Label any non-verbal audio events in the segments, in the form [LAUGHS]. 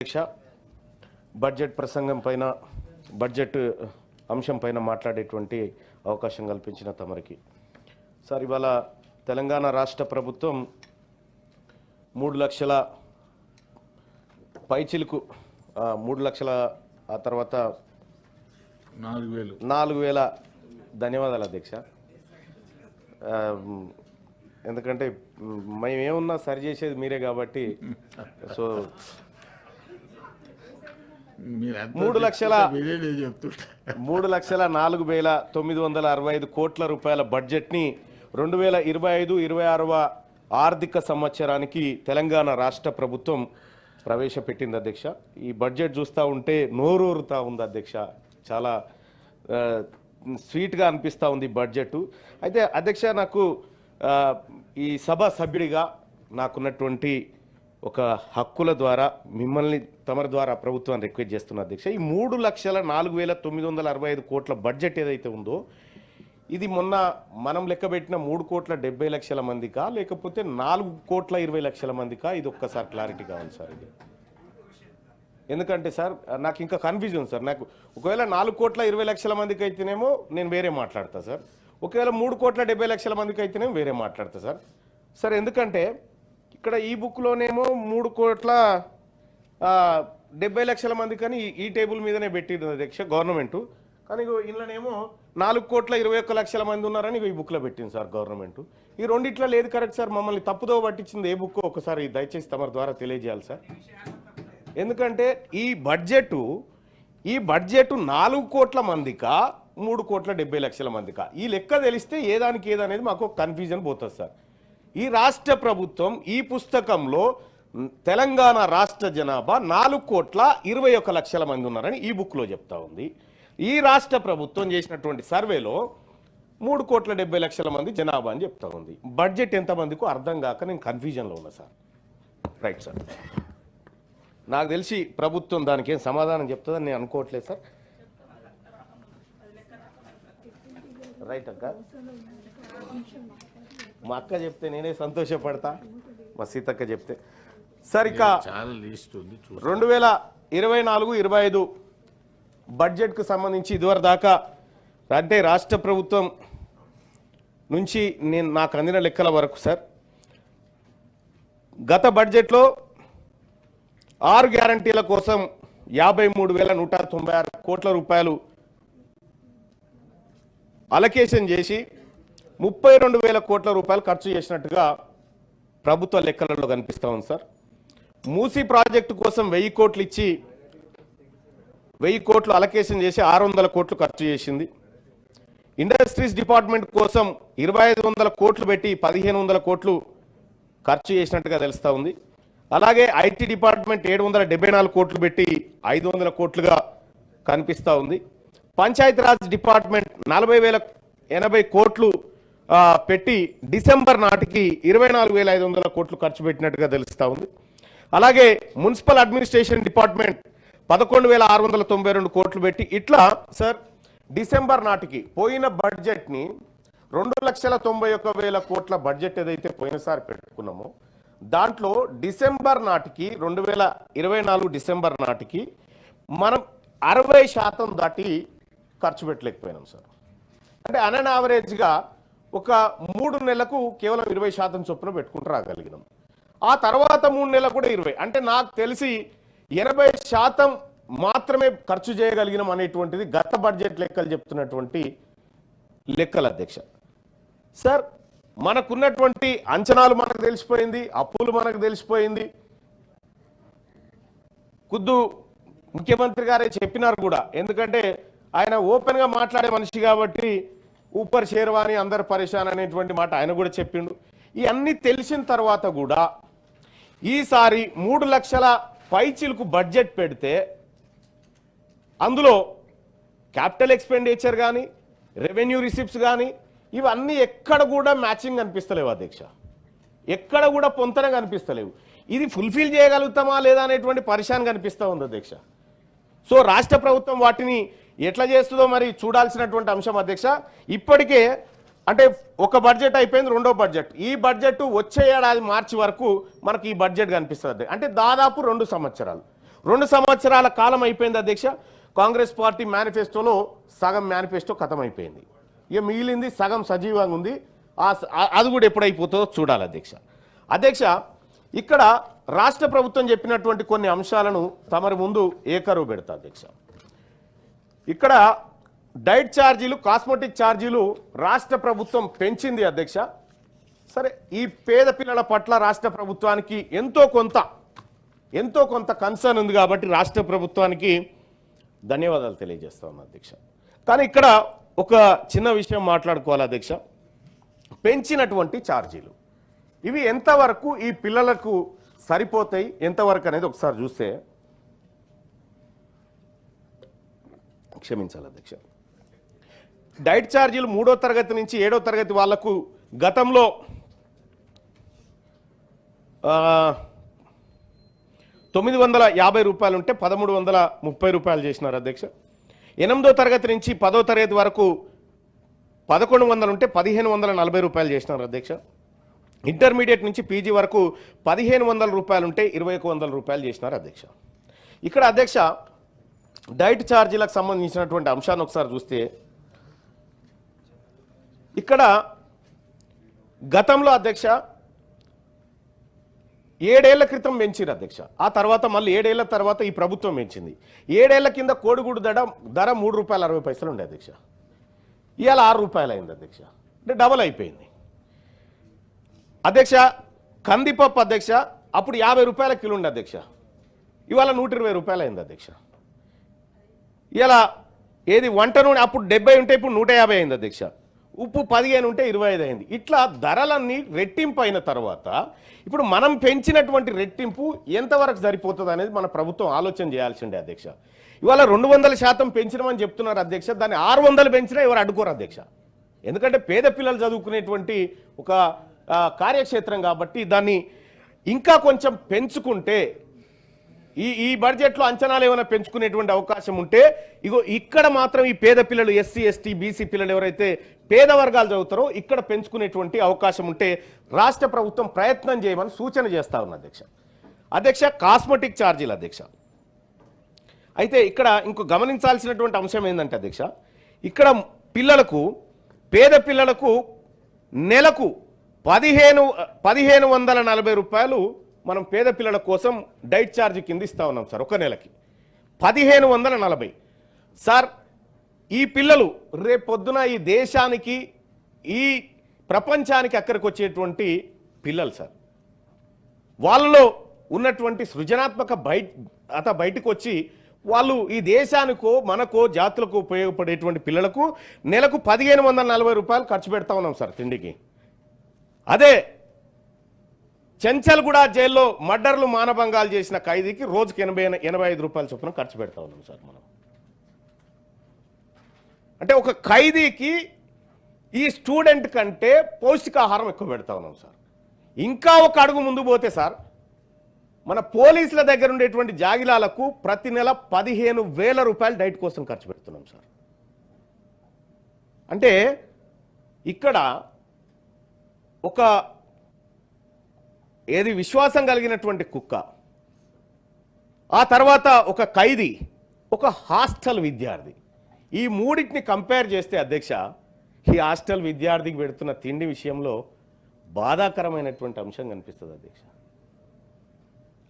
అధ్యక్ష బడ్జెట్ ప్రసంగం పైన బడ్జెట్ అంశం పైన మాట్లాడేటువంటి అవకాశం కల్పించిన తమరికి. సార్ ఇవాళ తెలంగాణ రాష్ట్ర ప్రభుత్వం మూడు లక్షల పైచిలుకు మూడు లక్షల ఆ తర్వాత నాలుగు వేలు. నాలుగు వేల ధన్యవాదాలు అధ్యక్ష. ఎందుకంటే మ్, మేము ఏమున్నా సరి చేసేది మీరే కాబట్టి సో మూడు లక్షల మూడు లక్షల నాలుగు వేల తొమ్మిది వందల అరవై ఐదు కోట్ల రూపాయల బడ్జెట్ని రెండు వేల ఇరవై ఐదు ఇరవై ఆరవ ఆర్థిక సంవత్సరానికి తెలంగాణ రాష్ట్ర ప్రభుత్వం ప్రవేశపెట్టింది అధ్యక్ష. ఈ బడ్జెట్ చూస్తూ ఉంటే నోరూరుతా ఉంది అధ్యక్ష. చాలా స్వీట్గా అనిపిస్తూ ఉంది బడ్జెట్ అయితే అధ్యక్ష నాకు ఈ సభ సభ్యుడిగా నాకున్నటువంటి ఒక హక్కుల ద్వారా మిమ్మల్ని తమరి ద్వారా ప్రభుత్వాన్ని రిక్వెస్ట్ చేస్తున్న అధ్యక్ష ఈ మూడు లక్షల నాలుగు వేల తొమ్మిది వందల అరవై ఐదు కోట్ల బడ్జెట్ ఏదైతే ఉందో ఇది మొన్న మనం లెక్కబెట్టిన మూడు కోట్ల డెబ్బై లక్షల మందికా లేకపోతే నాలుగు కోట్ల ఇరవై లక్షల మందికా? ఇది ఒక్కసారి క్లారిటీ కావాలి సార్ ఇది. ఎందుకంటే సార్ నాకు ఇంకా కన్ఫ్యూజన్ ఉంది సార్. నాకు ఒకవేళ నాలుగు కోట్ల ఇరవై లక్షల మందికి అయితేనేమో నేను వేరే మాట్లాడతా సార్. ఒకవేళ మూడు కోట్ల డెబ్బై లక్షల మందికి అయితేనేమో వేరే మాట్లాడతా సార్. సార్ ఎందుకంటే ఇక్కడ ఈ బుక్లోనేమో మూడు కోట్ల డెబ్బై లక్షల మంది కానీ ఈ- టేబుల్ మీదనే పెట్టింది అధ్యక్ష గవర్నమెంట్. కానీ ఇగో ఇందులోనేమో నాలుగు కోట్ల ఇరవై ఒక్క లక్షల మంది ఉన్నారని ఈ బుక్లో పెట్టింది సార్ గవర్నమెంట్. ఈ రెండిట్లో లేదు కరెక్ట్ సార్ మమ్మల్ని తప్పుదో పట్టించింది ఏ బుక్ ఒకసారి దయచేసి తమరి ద్వారా తెలియజేయాలి సార్. ఎందుకంటే ఈ బడ్జెట్ ఈ బడ్జెట్ నాలుగు కోట్ల మందికా మూడు కోట్ల డెబ్బై లక్షల మందికా. ఈ లెక్క తెలిస్తే ఏదానికి ఏదనేది మాకు కన్ఫ్యూజన్ పోతుంది సార్. ఈ రాష్ట్ర ప్రభుత్వం ఈ పుస్తకంలో తెలంగాణ రాష్ట్ర జనాభా నాలుగు కోట్ల ఇరవై ఒక లక్షల మంది ఉన్నారని ఈ బుక్లో చెప్తా ఉంది. ఈ రాష్ట్ర ప్రభుత్వం చేసినటువంటి సర్వేలో మూడు కోట్ల డెబ్బై లక్షల మంది జనాభా అని చెప్తా ఉంది. బడ్జెట్ ఎంతమందికు అర్థం కాక నేను కన్ఫ్యూజన్లో ఉన్నా సార్. Right sir. నాకు తెలిసి ప్రభుత్వం దానికి ఏం సమాధానం చెప్తుందని నేను అనుకోవట్లేదు సార్. రైట్ అక్క. మా అక్క చెప్తే నేనే సంతోషపడతా మా సీతక్క చెప్తే. సార్ ఇక చాలా లిస్ట్ ఉంది చూసి రెండు వేల ఇరవై నాలుగు ఇరవై ఐదు బడ్జెట్కు సంబంధించి ఇదివరకు దాకా అంటే రాష్ట్ర ప్రభుత్వం నుంచి నేను నాకు అందిన లెక్కల వరకు సార్ గత బడ్జెట్లో ఆరు గ్యారంటీల కోసం యాభై మూడు వేల నూట తొంభై ఆరు కోట్ల రూపాయలు అలకేషన్ చేసి ముప్పై రెండు వేల కోట్ల రూపాయలు ఖర్చు చేసినట్టుగా ప్రభుత్వ లెక్కలలో కనిపిస్తూ ఉంది సార్. మూసీ ప్రాజెక్టు కోసం వెయ్యి కోట్లు ఇచ్చి వెయ్యి కోట్లు అలకేషన్ చేసి ఆరు వందల కోట్లు ఖర్చు చేసింది. ఇండస్ట్రీస్ డిపార్ట్మెంట్ కోసం ఇరవై ఐదు వందల కోట్లు పెట్టి పదిహేను వందల కోట్లు ఖర్చు చేసినట్టుగా తెలుస్తూ ఉంది. అలాగే ఐటీ డిపార్ట్మెంట్ ఏడు వందల డెబ్బై నాలుగు కోట్లు పెట్టి ఐదు వందల కోట్లుగా కనిపిస్తూ ఉంది. పంచాయతీరాజ్ డిపార్ట్మెంట్ నలభై వేల ఎనభై కోట్లు పెట్టి డిసెంబర్ నాటికి ఇరవై నాలుగు వేల ఐదు వందల కోట్లు ఖర్చు పెట్టినట్టుగా తెలుస్తూ ఉంది. అలాగే మున్సిపల్ అడ్మినిస్ట్రేషన్ డిపార్ట్మెంట్ పదకొండు వేల ఆరు వందల తొంభై రెండు కోట్లు పెట్టి ఇట్లా సార్ డిసెంబర్ నాటికి పోయిన బడ్జెట్ని రెండు లక్షల తొంభై ఒక్క వేల కోట్ల బడ్జెట్ ఏదైతే పోయినసారి పెట్టుకున్నామో దాంట్లో డిసెంబర్ నాటికి రెండు వేల ఇరవై నాలుగు డిసెంబర్ నాటికి మనం అరవై శాతం దాటి ఖర్చు పెట్టలేకపోయినాం సార్. అంటే అన్ యావరేజ్గా ఒక మూడు నెలలకు కేవలం ఇరవై శాతం చొప్పున పెట్టుకుంటూ రాగలిగినాం. ఆ తర్వాత మూడు నెలలు కూడా ఇరవై. అంటే నాకు తెలిసి ఎనభై శాతం మాత్రమే ఖర్చు చేయగలిగినాం అనేటువంటిది గత బడ్జెట్ లెక్కలు చెప్తున్నటువంటి లెక్కలు అధ్యక్ష. సార్ మనకున్నటువంటి అంచనాలు మనకు తెలిసిపోయింది అప్పులు మనకు తెలిసిపోయింది. ఖుద్దు ముఖ్యమంత్రి గారే చెప్పినారు కూడా. ఎందుకంటే ఆయన ఓపెన్గా మాట్లాడే మనిషి కాబట్టి ఊపర్ షేర్వాణి అందరు పరేషాన్ అనేటువంటి మాట ఆయన కూడా చెప్పిండు. ఇవన్నీ తెలిసిన తర్వాత కూడా ఈసారి మూడు లక్షల పైచిలకు బడ్జెట్ పెడితే అందులో క్యాపిటల్ ఎక్స్పెండిచర్ కానీ రెవెన్యూ రిసిప్ట్స్ కానీ ఇవన్నీ ఎక్కడ కూడా మ్యాచింగ్ కనిపిస్తలేవు అధ్యక్ష. ఎక్కడ కూడా పొంతన కనిపిస్తలేవు. ఇది ఫుల్ఫిల్ చేయగలుగుతామా లేదా అనేటువంటి పరిశాన్ కనిపిస్తూ ఉంది అధ్యక్ష. సో రాష్ట్ర ప్రభుత్వం వాటిని ఎట్లా చేస్తుందో మరి చూడాల్సినటువంటి అంశం అధ్యక్ష. ఇప్పటికే అంటే ఒక బడ్జెట్ అయిపోయింది రెండో బడ్జెట్. ఈ బడ్జెట్ వచ్చే ఏడాది మార్చి వరకు మనకి ఈ బడ్జెట్ కనిపిస్తుంది అంటే దాదాపు రెండు సంవత్సరాలు. రెండు సంవత్సరాల కాలం అయిపోయింది అధ్యక్ష. కాంగ్రెస్ పార్టీ మేనిఫెస్టోలో సగం మేనిఫెస్టో ఖతం అయిపోయింది ఇక మిగిలింది సగం సజీవంగా ఉంది. అది కూడా ఎప్పుడైపోతుందో చూడాలి అధ్యక్ష. అధ్యక్ష ఇక్కడ రాష్ట్ర ప్రభుత్వం చెప్పినటువంటి కొన్ని అంశాలను తమరి ముందు ఏకరువు పెడతా అధ్యక్ష. ఇక్కడ డైట్ ఛార్జీలు కాస్మెటిక్ ఛార్జీలు రాష్ట్ర ప్రభుత్వం పెంచింది అధ్యక్ష. సరే ఈ పేద పిల్లల పట్ల రాష్ట్ర ప్రభుత్వానికి ఎంతో కొంత ఎంతో కొంత కన్సర్న్ ఉంది కాబట్టి రాష్ట్ర ప్రభుత్వానికి ధన్యవాదాలు తెలియజేస్తా ఉన్నా అధ్యక్ష. కానీ ఇక్కడ ఒక చిన్న విషయం మాట్లాడుకోవాలి అధ్యక్ష. పెంచినటువంటి ఛార్జీలు. ఇవి ఎంతవరకు ఈ పిల్లలకు సరిపోతాయి? ఎంతవరకు అనేది ఒకసారి చూస్తే క్షమించాలి అధ్యక్ష. డైట్ ఛార్జీలు మూడో తరగతి నుంచి ఏడో తరగతి వాళ్ళకు గతంలో తొమ్మిది వందల యాభై రూపాయలు ఉంటే పదమూడు వందల ముప్పై రూపాయలు చేసినారు అధ్యక్ష. ఎనిమిదో తరగతి నుంచి పదో తరగతి వరకు పదకొండు వందలు ఉంటే పదిహేను వందల నలభై రూపాయలు చేసినారు అధ్యక్ష. ఇంటర్మీడియట్ నుంచి పీజీ వరకు పదిహేను వందల రూపాయలు ఉంటే ఇరవై ఒక వందల రూపాయలు చేసినారు అధ్యక్ష. ఇక్కడ అధ్యక్ష డైట్ ఛార్జీలకు సంబంధించినటువంటి అంశాన్ని ఒకసారి చూస్తే ఇక్కడ గతంలో అధ్యక్ష ఏడేళ్ళ క్రితం పెంచిరు అధ్యక్ష. ఆ తర్వాత మళ్ళీ ఏడేళ్ళ తర్వాత ఈ ప్రభుత్వం పెంచింది. ఏడేళ్ళ కింద కోడిగుడు ధర ధర మూడు రూపాయల అరవై పైసలు ఉండే అధ్యక్ష. ఇవాళ ఆరు రూపాయలు అయింది అధ్యక్ష. అంటే డబల్ అయిపోయింది. అధ్యక్ష కందిపప్పు అధ్యక్ష అప్పుడు యాభై రూపాయల కిలో ఉండే అధ్యక్ష. ఇవాళ నూట ఇరవై రూపాయలు అయింది అధ్యక్ష. ఇలా ఏది వంట నూనె అప్పుడు డెబ్బై ఉంటే ఇప్పుడు నూట యాభై అయింది అధ్యక్ష. ఉప్పు పదిహేను ఉంటే ఇరవై ఐదు అయింది. ఇట్లా ధరలన్నీ రెట్టింపు అయిన తర్వాత ఇప్పుడు మనం పెంచినటువంటి రెట్టింపు ఎంతవరకు సరిపోతుంది అనేది మన ప్రభుత్వం ఆలోచన చేయాల్సిండే అధ్యక్ష. ఇవాళ రెండు వందల శాతం పెంచినామని చెప్తున్నారు అధ్యక్ష. దాన్ని ఆరు వందలు పెంచినా ఎవరు అడ్డుకోరు అధ్యక్ష. ఎందుకంటే పేద పిల్లలు చదువుకునేటువంటి ఒక కార్యక్షేత్రం కాబట్టి దాన్ని ఇంకా కొంచెం పెంచుకుంటే ఈ ఈ బడ్జెట్లో అంచనాలు ఏమైనా పెంచుకునేటువంటి అవకాశం ఉంటే ఇగో ఇక్కడ మాత్రం ఈ పేద పిల్లలు ఎస్సీ ఎస్టీ బీసీ పిల్లలు ఎవరైతే పేద వర్గాలు చదువుతారో ఇక్కడ పెంచుకునేటువంటి అవకాశం ఉంటే రాష్ట్ర ప్రభుత్వం ప్రయత్నం చేయమని సూచన చేస్తా ఉన్న అధ్యక్ష. అధ్యక్ష కాస్మెటిక్ ఛార్జీలు అధ్యక్ష. అయితే ఇక్కడ ఇంకో గమనించాల్సినటువంటి అంశం ఏంటంటే అధ్యక్ష ఇక్కడ పిల్లలకు పేద పిల్లలకు నెలకు పదిహేను పదిహేను వందల నలభై రూపాయలు మనం పేద పిల్లల కోసం డైట్ ఛార్జ్ కింద ఇస్తా ఉన్నాం సార్ ఒక నెలకి. పదిహేను వందల నలభై. సార్ ఈ పిల్లలు రేపొద్దున ఈ దేశానికి ఈ ప్రపంచానికి అక్కడికి వచ్చేటువంటి పిల్లలు సార్. వాళ్ళలో ఉన్నటువంటి సృజనాత్మక బయట అత బయటకు వచ్చి వాళ్ళు ఈ దేశానికో మనకో జాతులకు ఉపయోగపడేటువంటి పిల్లలకు నెలకు పదిహేను వందల నలభై రూపాయలు ఖర్చు పెడతా ఉన్నాం సార్ తిండికి. అదే చెంచల్గూడ జైల్లో మర్డర్లు మానభంగాలు చేసిన ఖైదీకి రోజుకి ఎనభై ఎనభై ఐదు రూపాయల చొప్పున ఖర్చు పెడతా ఉన్నాం సార్ మనం. అంటే ఒక ఖైదీకి ఈ స్టూడెంట్ కంటే పౌష్టికాహారం ఎక్కువ పెడతా ఉన్నాం సార్. ఇంకా ఒక అడుగు ముందు పోతే సార్ మన పోలీసుల దగ్గర ఉండేటువంటి జాగిలాలకు ప్రతి నెల పదిహేను వేల రూపాయలు డైట్ కోసం ఖర్చు పెడుతున్నాం సార్. అంటే ఇక్కడ ఒక ఏది విశ్వాసం కలిగినటువంటి కుక్క. ఆ తర్వాత ఒక ఖైదీ ఒక హాస్టల్ విద్యార్థి. ఈ మూడింటిని కంపేర్ చేస్తే అధ్యక్ష ఈ హాస్టల్ విద్యార్థికి పెడుతున్న తిండి విషయంలో బాధాకరమైనటువంటి అంశం కనిపిస్తుంది అధ్యక్ష.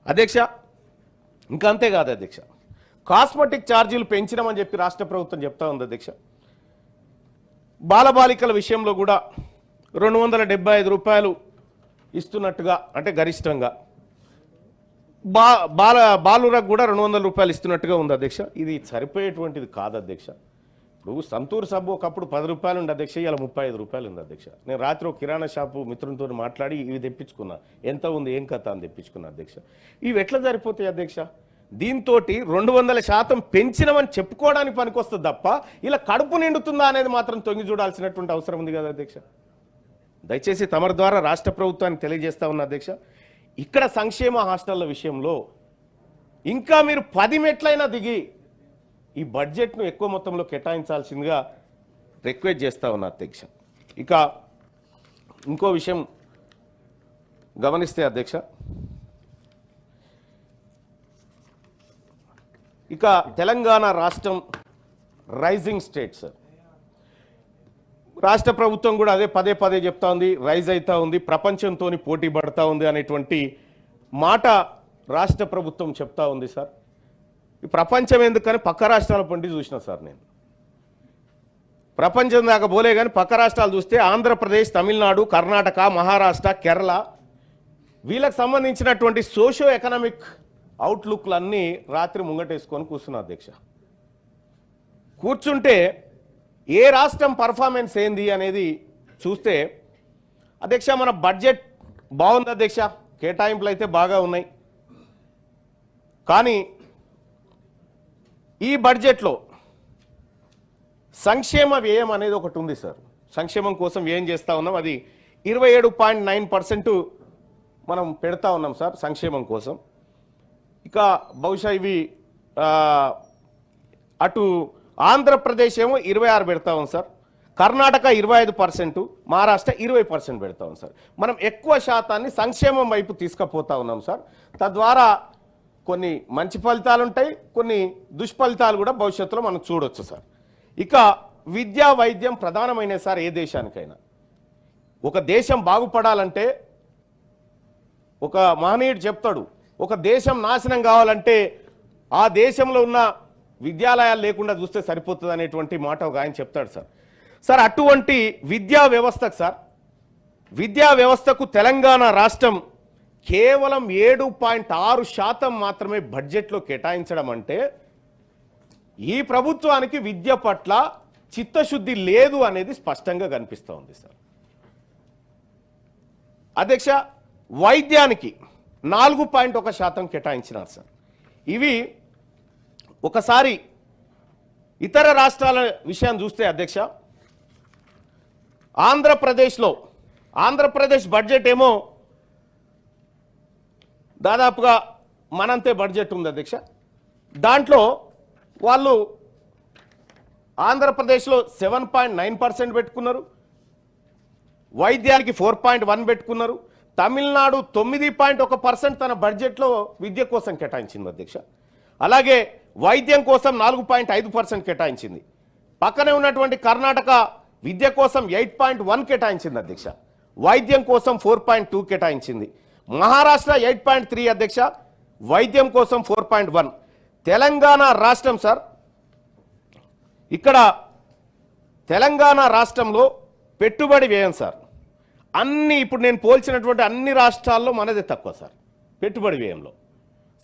అధ్యక్ష ఇంకా అంతేకాదు అధ్యక్ష. కాస్మెటిక్ ఛార్జీలు పెంచినామని చెప్పి రాష్ట్ర ప్రభుత్వం చెప్తా ఉంది అధ్యక్ష. బాలబాలికల విషయంలో కూడా రెండు వందల ఐదు రూపాయలు ఇస్తున్నట్టుగా అంటే గరిష్టంగా. బా బాల బాలురకు కూడా రెండు వందల రూపాయలు ఇస్తున్నట్టుగా ఉంది అధ్యక్ష. ఇది సరిపోయేటువంటిది కాదు అధ్యక్ష. ఇప్పుడు సంతూర్ సబ్బు ఒకప్పుడు పది రూపాయలు ఉంది అధ్యక్ష ఇలా ముప్పై ఐదు రూపాయలు ఉంది అధ్యక్ష. నేను రాత్రి ఒక కిరాణా షాపు మిత్రులతో మాట్లాడి ఇవి తెప్పించుకున్నా. ఎంత ఉంది ఏం కథ అని తెప్పించుకున్నా అధ్యక్ష. ఇవి ఎట్లా సరిపోతాయి అధ్యక్ష? దీంతో రెండు వందల శాతం పెంచినమని చెప్పుకోవడానికి పనికొస్తుంది తప్ప ఇలా కడుపు నిండుతుందా అనేది మాత్రం తొంగి చూడాల్సినటువంటి అవసరం ఉంది కదా అధ్యక్ష. దయచేసి తమరి ద్వారా రాష్ట్ర ప్రభుత్వానికి తెలియజేస్తా ఉన్న అధ్యక్ష ఇక్కడ సంక్షేమ హాస్టళ్ళ విషయంలో ఇంకా మీరు పది మెట్లైనా దిగి ఈ బడ్జెట్ను ఎక్కువ మొత్తంలో కేటాయించాల్సిందిగా రిక్వెస్ట్ చేస్తా ఉన్నా అధ్యక్ష. ఇక ఇంకో విషయం గమనిస్తే అధ్యక్ష ఇక తెలంగాణ రాష్ట్రం రైజింగ్ స్టేట్ సార్ రాష్ట్ర ప్రభుత్వం కూడా అదే పదే పదే చెప్తా ఉంది రైజ్ అవుతా ఉంది ప్రపంచంతో పోటీ పడతా ఉంది అనేటువంటి మాట రాష్ట్ర ప్రభుత్వం చెప్తా ఉంది సార్. ఈ ప్రపంచం ఎందుకని పక్క రాష్ట్రాల పండి చూసిన సార్ నేను. ప్రపంచం దాకా పోలే కానీ పక్క రాష్ట్రాలు చూస్తే ఆంధ్రప్రదేశ్ తమిళనాడు కర్ణాటక మహారాష్ట్ర కేరళ వీళ్ళకి సంబంధించినటువంటి సోషో ఎకనామిక్ అవుట్లుక్లన్నీ రాత్రి ముంగటేసుకొని కూర్చున్నా అధ్యక్ష కూర్చుంటే ఏ రాష్ట్రం పర్ఫార్మెన్స్ ఏంది అనేది చూస్తే అధ్యక్ష మన బడ్జెట్ బాగుంది అధ్యక్ష. కేటాయింపులు అయితే బాగా ఉన్నాయి. కానీ ఈ బడ్జెట్లో సంక్షేమ వ్యయం అనేది ఒకటి ఉంది సార్. సంక్షేమం కోసం వ్యయం చేస్తూ ఉన్నాం? అది ఇరవై ఏడు పాయింట్ నైన్ పర్సెంట్ మనం పెడతా ఉన్నాం సార్ సంక్షేమం కోసం. ఇక బహుశా ఇవి అటు ఆంధ్రప్రదేశ్ ఏమో ఇరవై ఆరు పెడతా ఉంది సార్. కర్ణాటక ఇరవై ఐదు పర్సెంట్ మహారాష్ట్ర ఇరవై పర్సెంట్ పెడతా ఉంది సార్. మనం ఎక్కువ శాతాన్ని సంక్షేమం వైపు తీసుకుపోతా ఉన్నాం సార్. తద్వారా కొన్ని మంచి ఫలితాలు ఉంటాయి కొన్ని దుష్ఫలితాలు కూడా భవిష్యత్తులో మనం చూడొచ్చు సార్. ఇక విద్యా వైద్యం ప్రధానమైన సార్ ఏ దేశానికైనా. ఒక దేశం బాగుపడాలంటే ఒక మహనీయుడు చెప్తాడు ఒక దేశం నాశనం కావాలంటే ఆ దేశంలో ఉన్న విద్యాలయాలు లేకుండా చూస్తే సరిపోతుంది అనేటువంటి మాట ఒక ఆయన చెప్తాడు సార్. సార్ అటువంటి విద్యా వ్యవస్థకు సార్ విద్యా వ్యవస్థకు తెలంగాణ రాష్ట్రం కేవలం ఏడు పాయింట్ ఆరు శాతం మాత్రమే బడ్జెట్లో కేటాయించడం అంటే ఈ ప్రభుత్వానికి విద్య పట్ల చిత్తశుద్ధి లేదు అనేది స్పష్టంగా కనిపిస్తూ ఉంది సార్. అధ్యక్ష వైద్యానికి నాలుగు పాయింట్ ఒక శాతం కేటాయించినారు సార్. ఇవి ఒకసారి ఇతర రాష్ట్రాల విషయం చూస్తే అధ్యక్ష ఆంధ్రప్రదేశ్లో ఆంధ్రప్రదేశ్ బడ్జెట్ ఏమో దాదాపుగా మనంతే బడ్జెట్ ఉంది అధ్యక్ష. దాంట్లో వాళ్ళు ఆంధ్రప్రదేశ్లో సెవెన్ పాయింట్ నైన్ పర్సెంట్ పెట్టుకున్నారు వైద్యానికి ఫోర్ పాయింట్ వన్ పెట్టుకున్నారు తమిళనాడు తొమ్మిది పాయింట్ ఒక పర్సెంట్ తన బడ్జెట్లో విద్య కోసం కేటాయించింది అధ్యక్ష. అలాగే వైద్యం కోసం నాలుగు పాయింట్ ఐదు పర్సెంట్ కేటాయించింది. పక్కనే ఉన్నటువంటి కర్ణాటక విద్య కోసం ఎయిట్ పాయింట్ వన్ కేటాయించింది అధ్యక్ష. వైద్యం కోసం ఫోర్ పాయింట్ టూ కేటాయించింది. మహారాష్ట్ర ఎయిట్ పాయింట్ త్రీ అధ్యక్ష. వైద్యం కోసం ఫోర్ పాయింట్ వన్. తెలంగాణ రాష్ట్రం సార్ ఇక్కడ తెలంగాణ రాష్ట్రంలో పెట్టుబడి వ్యయం సార్. అన్ని ఇప్పుడు నేను పోల్చినటువంటి అన్ని రాష్ట్రాల్లో మనదే తక్కువ సార్ పెట్టుబడి వ్యయంలో.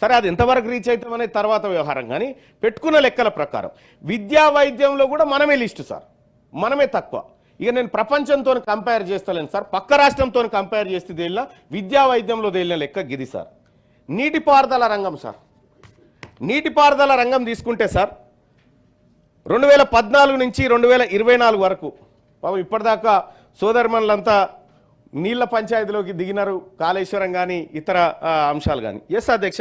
సరే అది ఎంతవరకు రీచ్ అవుతామనే తర్వాత వ్యవహారం. కానీ పెట్టుకున్న లెక్కల ప్రకారం విద్యా వైద్యంలో కూడా మనమే లిస్ట్ సార్. మనమే తక్కువ. ఇక నేను ప్రపంచంతో కంపేర్ చేస్తలేను సార్. పక్క రాష్ట్రంతో కంపేర్ చేస్తే తేలిన విద్యా వైద్యంలో తేలిన లెక్క గిది సార్. నీటిపారుదల రంగం సార్. నీటిపారుదల రంగం తీసుకుంటే సార్ రెండు వేల పద్నాలుగు నుంచి రెండు వేల ఇరవై నాలుగు వరకు పాపం ఇప్పటిదాకా సోదరిమణులంతా నీళ్ళ పంచాయతీలోకి దిగినారు కాళేశ్వరం కానీ ఇతర అంశాలు కానీ ఎస్ అధ్యక్ష.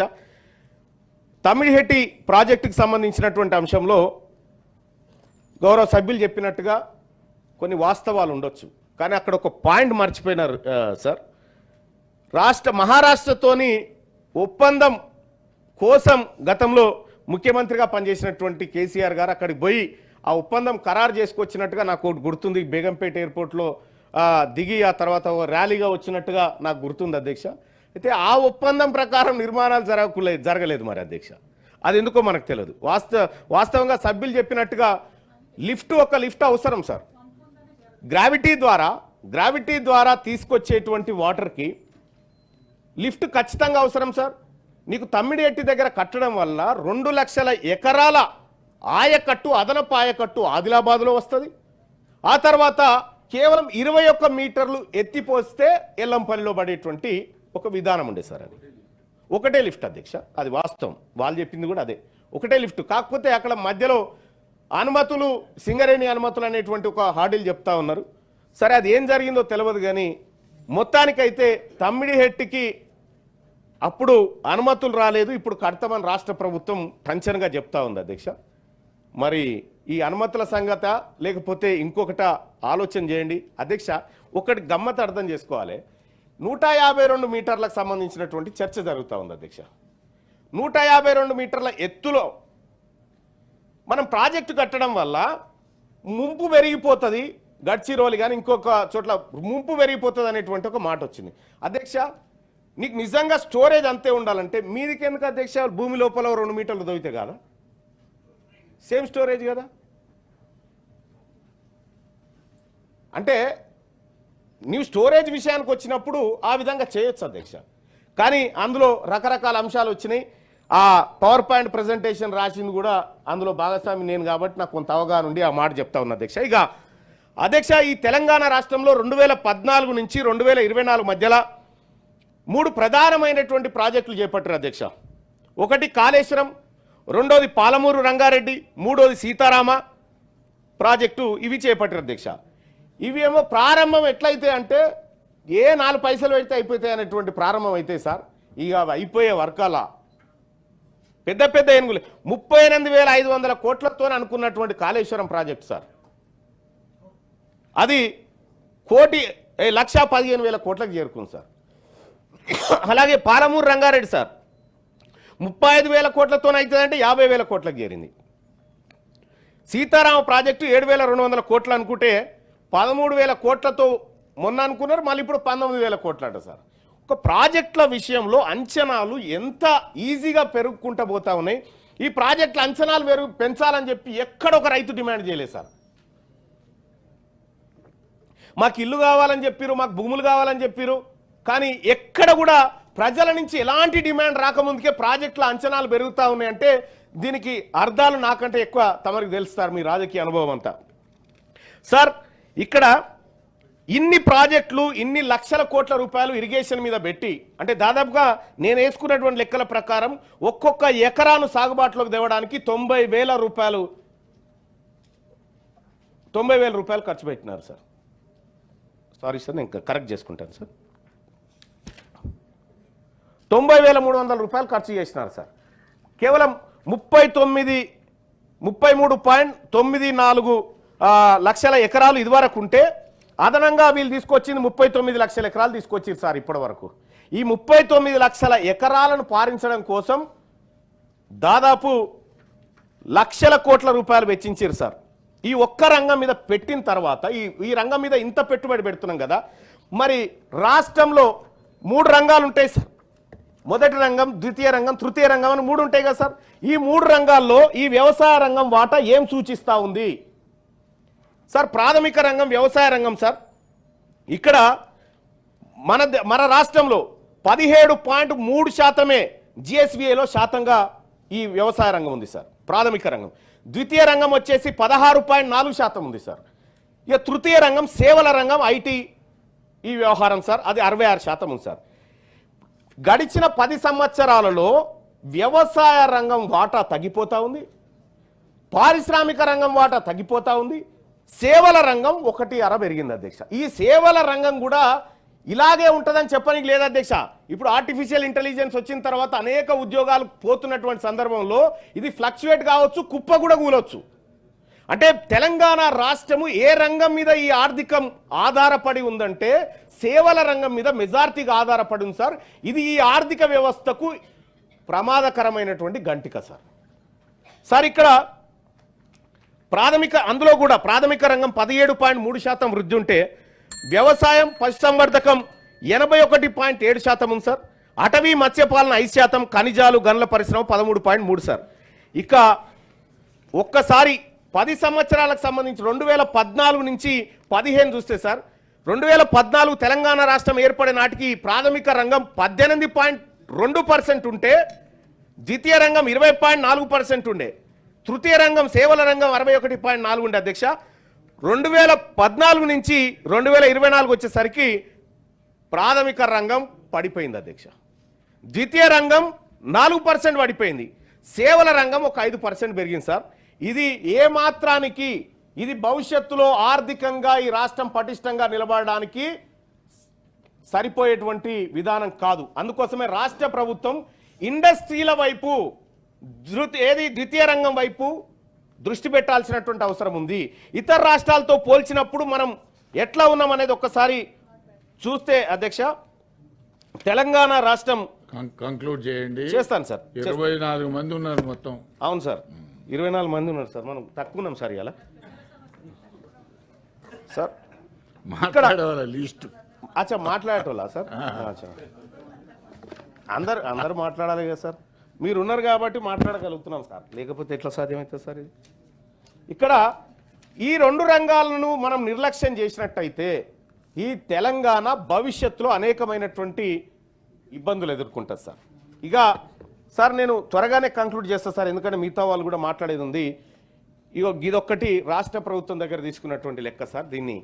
తమిళహెట్టి ప్రాజెక్టుకి సంబంధించినటువంటి అంశంలో గౌరవ సభ్యులు చెప్పినట్టుగా కొన్ని వాస్తవాలు ఉండొచ్చు. కానీ అక్కడ ఒక పాయింట్ మర్చిపోయినారు సార్. రాష్ట్ర మహారాష్ట్రతోని ఒప్పందం కోసం గతంలో ముఖ్యమంత్రిగా పనిచేసినటువంటి కేసీఆర్ గారు అక్కడికి పోయి ఆ ఒప్పందం ఖరారు చేసుకొచ్చినట్టుగా నాకు గుర్తుంది. బేగంపేట ఎయిర్పోర్ట్లో దిగి ఆ తర్వాత ఒక ర్యాలీగా వచ్చినట్టుగా నాకు గుర్తుంది అధ్యక్ష. అయితే ఆ ఒప్పందం ప్రకారం నిర్మాణాలు జరగకులే జరగలేదు మరి అధ్యక్ష. అది ఎందుకో మనకు తెలియదు. వాస్తవ వాస్తవంగా సభ్యులు చెప్పినట్టుగా లిఫ్ట్ ఒక లిఫ్ట్ అవసరం సార్. గ్రావిటీ ద్వారా గ్రావిటీ ద్వారా తీసుకొచ్చేటువంటి వాటర్కి లిఫ్ట్ ఖచ్చితంగా అవసరం సార్. నీకు తమ్మిడిఎట్టి దగ్గర కట్టడం వల్ల రెండు లక్షల ఎకరాల ఆయకట్టు అదనపు ఆయకట్టు ఆదిలాబాద్లో వస్తుంది. ఆ తర్వాత కేవలం ఇరవై ఒక్క మీటర్లు ఎత్తిపోస్తే ఎల్లంపల్లిలో పడేటువంటి ఒక విధానం ఉండే సార్ అది. ఒకటే లిఫ్ట్ అధ్యక్ష అది వాస్తవం. వాళ్ళు చెప్పింది కూడా అదే. ఒకటే లిఫ్ట్. కాకపోతే అక్కడ మధ్యలో అనుమతులు సింగరేణి అనుమతులు అనేటువంటి ఒక హాడీలు చెప్తా ఉన్నారు. సరే అది ఏం జరిగిందో తెలియదు కానీ మొత్తానికైతే తమ్మిడి హెట్టికి అప్పుడు అనుమతులు రాలేదు ఇప్పుడు కడతామని రాష్ట్ర ప్రభుత్వం టంచన్గా చెప్తా ఉంది అధ్యక్ష. మరి ఈ అనుమతుల సంగత లేకపోతే ఇంకొకట ఆలోచన చేయండి. అధ్యక్ష ఒకటి గమ్మత అర్థం చేసుకోవాలి. నూట యాభై రెండు మీటర్లకు సంబంధించినటువంటి చర్చ జరుగుతూ ఉంది అధ్యక్ష. నూట యాభై రెండు మీటర్ల ఎత్తులో మనం ప్రాజెక్టు కట్టడం వల్ల ముంపు పెరిగిపోతుంది. గడ్చిరోలు కానీ ఇంకొక చోట్ల ముంపు పెరిగిపోతుంది అనేటువంటి ఒక మాట వచ్చింది. అధ్యక్ష నీకు నిజంగా స్టోరేజ్ అంతే ఉండాలంటే మీదికెందుకు అధ్యక్ష? భూమి లోపల రెండు మీటర్లు దొవితే కాదా? సేమ్ స్టోరేజ్ కదా. అంటే నీవు స్టోరేజ్ విషయానికి వచ్చినప్పుడు ఆ విధంగా చేయొచ్చు అధ్యక్ష. కానీ అందులో రకరకాల అంశాలు వచ్చినాయి. ఆ పవర్ పాయింట్ ప్రజెంటేషన్ రాసింది కూడా అందులో భాగస్వామి నేను కాబట్టి నాకు కొంత అవగాహన ఉండి ఆ మాట చెప్తా ఉన్నా అధ్యక్ష. ఇక అధ్యక్ష ఈ తెలంగాణ రాష్ట్రంలో రెండు వేల పద్నాలుగు నుంచి రెండు వేల ఇరవై నాలుగు మధ్యలో మూడు ప్రధానమైనటువంటి ప్రాజెక్టులు చేపట్టారు అధ్యక్ష. ఒకటి కాళేశ్వరం రెండోది పాలమూరు రంగారెడ్డి మూడోది సీతారామ ప్రాజెక్టు ఇవి చేపట్టారు అధ్యక్ష. ఇవేమో ప్రారంభం ఎట్లయితే అంటే ఏ నాలుగు పైసలు పెడితే అయిపోతాయి అనేటువంటి ప్రారంభం అయితే సార్ ఇక అయిపోయే వర్కాల పెద్ద పెద్ద ఏనుగులు ముప్పై ఎనిమిది వేల ఐదు వందల కోట్లతో అనుకున్నటువంటి కాళేశ్వరం ప్రాజెక్ట్ సార్. అది కోటి లక్ష పదిహేను వేల కోట్లకు చేరుకుంది సార్. అలాగే పాలమూరు రంగారెడ్డి సార్ ముప్పై ఐదు వేల కోట్లతోనే అవుతుందంటే యాభై వేల కోట్లకు చేరింది. సీతారామ ప్రాజెక్టు ఏడు వేల రెండు వందల కోట్లు అనుకుంటే పదమూడు వేల కోట్లతో మొన్న అనుకున్నారు మళ్ళీ ఇప్పుడు పంతొమ్మిది వేల కోట్లు అంట సార్. ఒక ప్రాజెక్టుల విషయంలో అంచనాలు ఎంత ఈజీగా పెరుగుకుంటూ పోతా ఉన్నాయి ఈ ప్రాజెక్టుల అంచనాలు పెరుగు పెంచాలని చెప్పి ఎక్కడొక రైతు డిమాండ్ చేయలేదు సార్. మాకు ఇల్లు కావాలని చెప్పారు మాకు భూములు కావాలని చెప్పారు కానీ ఎక్కడ కూడా ప్రజల నుంచి ఎలాంటి డిమాండ్ రాకముందుకే ప్రాజెక్టుల అంచనాలు పెరుగుతూ ఉన్నాయంటే దీనికి అర్థాలు నాకంటే ఎక్కువ తమరికి తెలుస్తారు మీ రాజకీయ అనుభవం అంతా. సార్ ఇక్కడ ఇన్ని ప్రాజెక్టులు ఇన్ని లక్షల కోట్ల రూపాయలు ఇరిగేషన్ మీద పెట్టి అంటే దాదాపుగా నేను వేసుకున్నటువంటి లెక్కల ప్రకారం ఒక్కొక్క ఎకరాను సాగుబాటులోకి తేవడానికి తొంభై వేల రూపాయలు తొంభై వేల రూపాయలు ఖర్చు పెట్టినారు సార్. సారీ సార్ నేను కరెక్ట్ చేసుకుంటాను సార్. తొంభై వేల మూడు వందల రూపాయలు ఖర్చు చేసినారు సార్. కేవలం ముప్పై తొమ్మిది ముప్పై మూడు పాయింట్ తొమ్మిది నాలుగు లక్షల ఎకరాలు ఇదివరకు ఉంటే అదనంగా వీళ్ళు తీసుకొచ్చింది ముప్పై తొమ్మిది లక్షల ఎకరాలు తీసుకొచ్చారు సార్ ఇప్పటి వరకు ఈ ముప్పై తొమ్మిది లక్షల ఎకరాలను పారించడం కోసం దాదాపు లక్షల కోట్ల రూపాయలు వెచ్చించారు సార్. ఈ ఒక్క రంగం మీద పెట్టిన తర్వాత ఈ ఈ రంగం మీద ఇంత పెట్టుబడి పెడుతున్నాం కదా మరి రాష్ట్రంలో మూడు రంగాలు ఉంటాయి సార్. మొదటి రంగం ద్వితీయ రంగం తృతీయ రంగం అని మూడు ఉంటాయి కదా సార్. ఈ మూడు రంగాల్లో ఈ వ్యవసాయ రంగం వాటా ఏం సూచిస్తూ ఉంది? సార్ ప్రాథమిక రంగం వ్యవసాయ రంగం సార్. ఇక్కడ మన ద- మన రాష్ట్రంలో పదిహేడు పాయింట్ మూడు శాతమే జిఎస్విఏలో శాతంగా ఈ వ్యవసాయ రంగం ఉంది సార్. ప్రాథమిక రంగం. ద్వితీయ రంగం వచ్చేసి పదహారు పాయింట్ నాలుగు శాతం ఉంది సార్. ఇక తృతీయ రంగం సేవల రంగం ఐటీ ఈ వ్యవహారం సార్. అది అరవై ఆరు శాతం ఉంది సార్. గడిచిన పది సంవత్సరాలలో వ్యవసాయ రంగం వాటా తగ్గిపోతా ఉంది. పారిశ్రామిక రంగం వాటా తగ్గిపోతా ఉంది. సేవల రంగం ఒకటి అర పెరిగింది అధ్యక్ష. ఈ సేవల రంగం కూడా ఇలాగే ఉంటుందని చెప్పడానికి లేదు అధ్యక్ష. ఇప్పుడు ఆర్టిఫిషియల్ ఇంటెలిజెన్స్ వచ్చిన తర్వాత అనేక ఉద్యోగాలు పోతున్నటువంటి సందర్భంలో ఇది ఫ్లక్చువేట్ కావచ్చు కుప్ప కూడా కూలొచ్చు. అంటే తెలంగాణ రాష్ట్రము ఏ రంగం మీద ఈ ఆర్థికం ఆధారపడి ఉందంటే సేవల రంగం మీద మెజార్టీగా ఆధారపడి ఉంది సార్. ఇది ఈ ఆర్థిక వ్యవస్థకు ప్రమాదకరమైనటువంటి గంటిక సార్. సార్ ఇక్కడ ప్రాథమిక అందులో కూడా ప్రాథమిక రంగం పదిహేడు పాయింట్ మూడు శాతం వృద్ధి ఉంటే వ్యవసాయం పశుసంవర్ధకం ఎనభై ఒకటి పాయింట్ ఏడు శాతం ఉంది సార్. అటవీ మత్స్యపాలన ఐదు శాతం ఖనిజాలు గనుల పరిశ్రమ పదమూడు పాయింట్ మూడు సార్. ఇక ఒక్కసారి పది సంవత్సరాలకు సంబంధించి రెండు వేల పద్నాలుగు నుంచి పదిహేను చూస్తే సార్ రెండు వేల పద్నాలుగు తెలంగాణ రాష్ట్రం ఏర్పడే నాటికి ప్రాథమిక రంగం పద్దెనిమిది పాయింట్ రెండు పర్సెంట్ ఉంటే ద్వితీయ రంగం ఇరవై పాయింట్ నాలుగు పర్సెంట్ ఉండే తృతీయ రంగం సేవల రంగం అరవై ఒకటి పాయింట్ నాలుగు ఉండే అధ్యక్ష. రెండు వేల పద్నాలుగు నుంచి రెండు వేల ఇరవై నాలుగు వచ్చేసరికి ప్రాథమిక రంగం పడిపోయింది అధ్యక్ష. ద్వితీయ రంగం నాలుగు పర్సెంట్ పడిపోయింది. సేవల రంగం ఒక ఐదు పర్సెంట్ పెరిగింది సార్. ఇది ఏ మాత్రానికి? ఇది భవిష్యత్తులో ఆర్థికంగా ఈ రాష్ట్రం పటిష్టంగా నిలబడడానికి సరిపోయేటువంటి విధానం కాదు. అందుకోసమే రాష్ట్ర ప్రభుత్వం ఇండస్ట్రీల వైపు ధృతి ఏది ద్వితీయ రంగం వైపు దృష్టి పెట్టాల్సినటువంటి అవసరం ఉంది. ఇతర రాష్ట్రాలతో పోల్చినప్పుడు మనం ఎట్లా ఉన్నాం అనేది ఒక్కసారి చూస్తే అధ్యక్ష తెలంగాణ రాష్ట్రం కంక్లూడ్ చేయండి. చేస్తాను సార్. ఇరవై నాలుగు మంది ఉన్నారు మొత్తం. అవును సార్. ఇరవై నాలుగు మంది ఉన్నారు సార్ మనం తక్కువ ఉన్నాం సార్ ఇలా సార్ మాట్లాడే వాళ్ళ లిస్టు. అచ్చా మాట్లాడేటోళ్ళా సార్? అచ్చా. అందరు అందరు మాట్లాడాలి కదా సార్. మీరు ఉన్నారు కాబట్టి మాట్లాడగలుగుతున్నాం సార్. లేకపోతే ఎట్లా సాధ్యమవుతుంది సార్ ఇది? ఇక్కడ ఈ రెండు రంగాలను మనం నిర్లక్ష్యం చేసినట్టయితే ఈ తెలంగాణ భవిష్యత్తులో అనేకమైనటువంటి ఇబ్బందులు ఎదుర్కొంటుంది సార్. ఇక సార్ నేను త్వరగానే కంక్లూడ్ చేస్తాను సార్ ఎందుకంటే మిగతా వాళ్ళు కూడా మాట్లాడేది ఉంది. ఇగో ఇదొక్కటి రాష్ట్ర ప్రభుత్వం దగ్గర తీసుకున్నటువంటి లెక్క సార్ దీన్ని.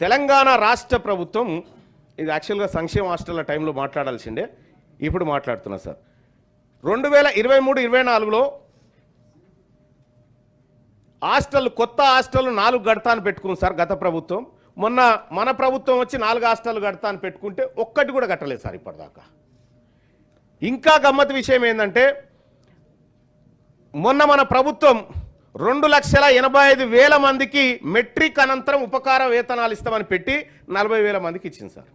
తెలంగాణ రాష్ట్ర ప్రభుత్వం ఇది యాక్చువల్గా సంక్షేమ హాస్టల్ల టైంలో మాట్లాడాల్సిండే ఇప్పుడు మాట్లాడుతున్నా సార్. రెండు వేల ఇరవై మూడు ఇరవై నాలుగులో హాస్టల్ కొత్త హాస్టల్ నాలుగు గడతా అని పెట్టుకుంది సార్ గత ప్రభుత్వం. మొన్న మన ప్రభుత్వం వచ్చి నాలుగు హాస్టల్ గడతా అని పెట్టుకుంటే ఒక్కటి కూడా కట్టలేదు సార్ ఇప్పటిదాకా. ఇంకా గమ్మత్ విషయం ఏంటంటే మొన్న మన ప్రభుత్వం రెండు లక్షల ఎనభై ఐదు వేల మందికి మెట్రిక్ అనంతరం ఉపకార వేతనాలు ఇస్తామని పెట్టి నలభై వేల మందికి ఇచ్చింది సార్.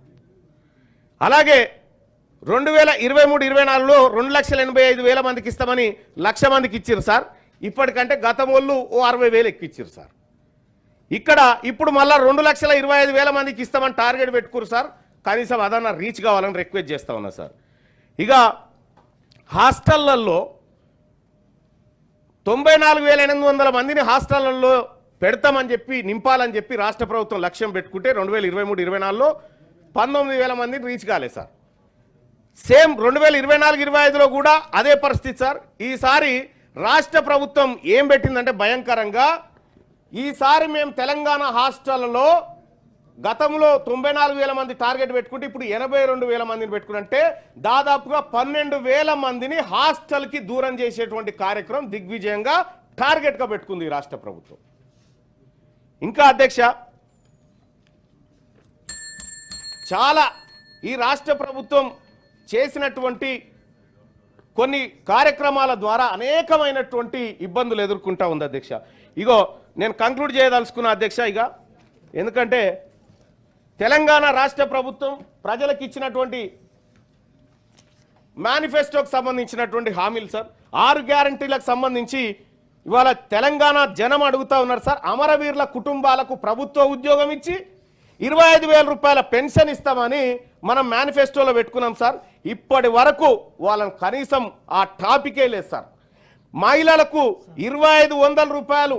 అలాగే రెండు వేల ఇరవై మూడు ఇరవై నాలుగులో రెండు లక్షల ఎనభై ఐదు వేల మందికి ఇస్తామని లక్ష మందికి ఇచ్చారు సార్. ఇప్పటికంటే గత వాళ్ళు ఓ అరవై వేలు ఎక్కిచ్చారు సార్. ఇక్కడ ఇప్పుడు మళ్ళీ రెండు లక్షల ఇరవై ఐదు వేల మందికి ఇస్తామని టార్గెట్ పెట్టుకురు సార్. కనీసం అదన్నా రీచ్ కావాలని రిక్వెస్ట్ చేస్తా ఉన్నా సార్. ఇక హాస్టళ్ళలో తొంభై నాలుగు వేల ఎనిమిది వందల మందిని హాస్టళ్ళలో పెడతామని చెప్పి నింపాలని చెప్పి రాష్ట్ర ప్రభుత్వం లక్ష్యం పెట్టుకుంటే రెండు వేల ఇరవై మూడు ఇరవై నాలుగులో పంతొమ్మిది వేల మందిని రీచ్ కాలేదు సార్. సేమ్ రెండు వేల ఇరవై నాలుగు ఇరవై ఐదులో కూడా అదే పరిస్థితి సార్. ఈసారి రాష్ట్ర ప్రభుత్వం ఏం పెట్టిందంటే భయంకరంగా ఈసారి మేము తెలంగాణ హాస్టళ్ళలో గతంలో తొంభై నాలుగు వేల మంది టార్గెట్ పెట్టుకుంటే ఇప్పుడు ఎనభై రెండు వేల మందిని పెట్టుకుంటే దాదాపుగా పన్నెండు వేల మందిని హాస్టల్కి దూరం చేసేటువంటి కార్యక్రమం దిగ్విజయంగా టార్గెట్గా పెట్టుకుంది ఈ రాష్ట్ర ప్రభుత్వం. ఇంకా అధ్యక్ష చాలా ఈ రాష్ట్ర ప్రభుత్వం చేసినటువంటి కొన్ని కార్యక్రమాల ద్వారా అనేకమైనటువంటి ఇబ్బందులు ఎదుర్కొంటా ఉంది అధ్యక్ష. ఇగో నేను కంక్లూడ్ చేయదలుచుకున్న అధ్యక్ష ఇక ఎందుకంటే తెలంగాణ రాష్ట్ర ప్రభుత్వం ప్రజలకు ఇచ్చినటువంటి మేనిఫెస్టోకి సంబంధించినటువంటి హామీలు సార్. ఆరు గ్యారంటీలకు సంబంధించి ఇవాళ తెలంగాణ జనం అడుగుతా ఉన్నారు సార్. అమరవీరుల కుటుంబాలకు ప్రభుత్వ ఉద్యోగం ఇచ్చి ఇరవై ఐదు వేల రూపాయల పెన్షన్ ఇస్తామని మనం మేనిఫెస్టోలో పెట్టుకున్నాం సార్. ఇప్పటి వరకు వాళ్ళని కనీసం ఆ టాపికే లేదు సార్. మహిళలకు ఇరవై ఐదు వందల రూపాయలు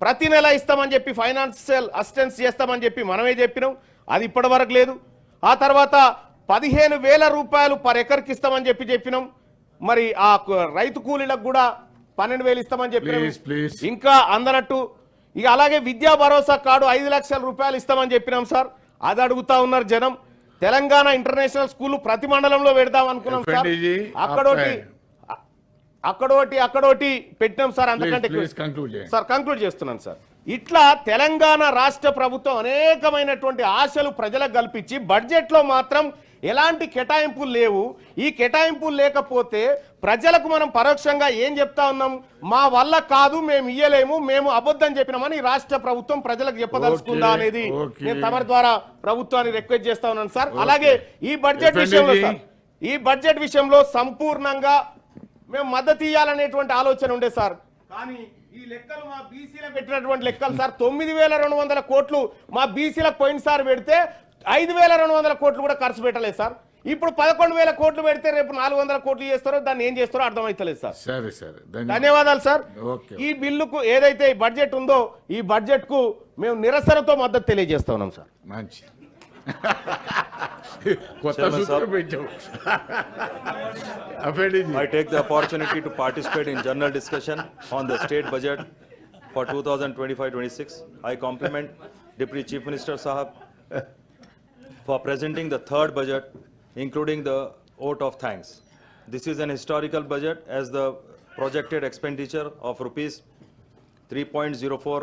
ప్రతి నెల ఇస్తామని చెప్పి ఫైనాన్షియల్ అసిస్టెన్స్ చేస్తామని చెప్పి మనమే చెప్పినాం. అది ఇప్పటి వరకు లేదు. ఆ తర్వాత పదిహేను వేల రూపాయలు పర్ ఎకర్కి ఇస్తామని చెప్పి చెప్పినాం. మరి ఆ రైతు కూలీలకు కూడా పన్నెండు వేలు ఇస్తామని చెప్పినాం. please. ఇంకా అందనట్టు ఇక అలాగే విద్యా భరోసా కార్డు ఐదు లక్షల రూపాయలు ఇస్తామని చెప్పినాం సార్. అది అడుగుతా ఉన్నారు జనం. తెలంగాణ ఇంటర్నేషనల్ స్కూల్ ప్రతి మండలంలో పెడదాం అనుకున్నాం సార్. అక్కడోటి. అక్కడోటి అక్కడోటి పెట్టినాం సార్. చేయండి. సార్ కంక్లూడ్ చేస్తున్నాను సార్. ఇట్లా తెలంగాణ రాష్ట్ర ప్రభుత్వం అనేకమైనటువంటి ఆశలు ప్రజలకు కల్పించి బడ్జెట్లో మాత్రం ఎలాంటి కేటాయింపులు లేవు. ఈ కేటాయింపులు లేకపోతే ప్రజలకు మనం పరోక్షంగా ఏం చెప్తా ఉన్నాం? మా వల్ల కాదు మేము ఇయ్యలేము మేము అబద్ధం చెప్పినామని రాష్ట్ర ప్రభుత్వం ప్రజలకు చెప్పదలుచుకుందా అనేది. నేను తమరి ద్వారా ప్రభుత్వాన్ని రిక్వెస్ట్ చేస్తా ఉన్నాను సార్. అలాగే ఈ బడ్జెట్. విషయంలో సార్ ఈ బడ్జెట్ విషయంలో సంపూర్ణంగా మేము మద్దతు ఇవ్వాలనేటువంటి ఆలోచన ఉండే సార్. కానీ ఈ లెక్కలు మా బీసీలకు పెట్టినటువంటి లెక్కలు సార్. తొమ్మిది వేల రెండు వందల కోట్లు మా బీసీలకు పోయినసారి పెడితే ఐదు వేల రెండు వందల కోట్లు కూడా ఖర్చు పెట్టలేదు సార్. ఇప్పుడు పదకొండు వేల కోట్లు పెడితే రేపు నాలుగు వందల కోట్లు చేస్తారో దాన్ని ఏం చేస్తారో అర్థమవుతలేదు సార్. సరే సరే. ధన్యవాదాలు. సార్. ఈ బిల్లుకు ఏదైతే ఈ బడ్జెట్ ఉందో ఈ బడ్జెట్కు మేము నిరసనతో మద్దతు తెలియజేస్తా ఉన్నాం సార్. మంచి [LAUGHS] కొత్త Chairman, సూత్రం పెట్టావు అఫెండిజీ I take the opportunity to participate in general discussion on the state budget for 2025-26. I compliment Deputy Chief Minister Sahab for presenting the third budget, including the vote of thanks. This is an historical budget as the projected expenditure of rupees 3.04